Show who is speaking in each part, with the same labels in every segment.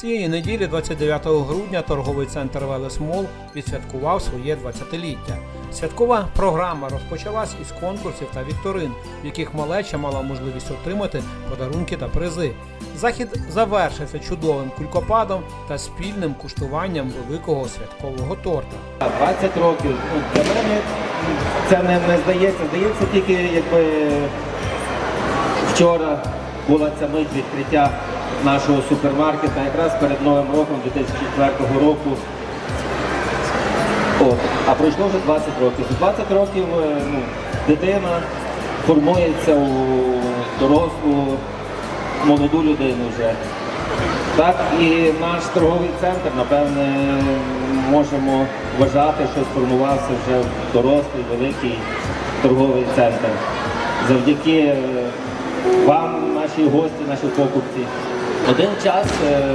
Speaker 1: Цієї неділі, 29 грудня, торговий центр Велесмол відсвяткував своє 20-ліття. Святкова програма розпочалась із конкурсів та вікторин, в яких малеча мала можливість отримати подарунки та призи. Захід завершився чудовим кулькопадом та спільним куштуванням великого святкового торта.
Speaker 2: 20 років. Ну, Для мене це не, не здається. Здається, тільки якби вчора була ця мить відкриття нашого супермаркета, якраз перед Новим роком 2004 року. От. А пройшло вже 20 років. За 20 років е, ну, дитина формується у дорослу молоду людину вже. Так і наш торговий центр, напевне, можемо вважати, що сформувався вже дорослий, великий торговий центр. Завдяки е, вам, наші гості, наші покупці. Один час е,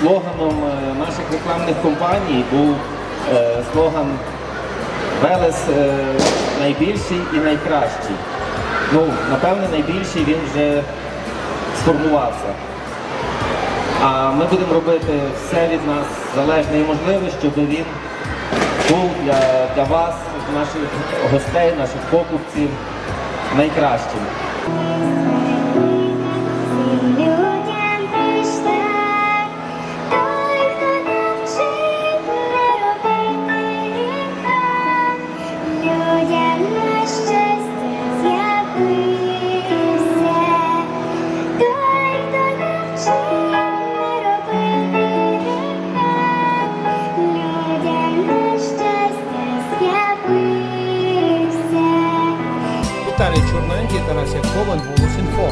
Speaker 2: слоганом е, наших рекламних компаній був е, слоган Велес найбільший і найкращий. Ну, напевне, найбільший він вже сформувався. А ми будемо робити все від нас залежне і можливе, щоб він був для, для вас, наших гостей, наших покупців найкращим.
Speaker 1: Віталій Чорненький, Тарас Яковин, Голос Інфо.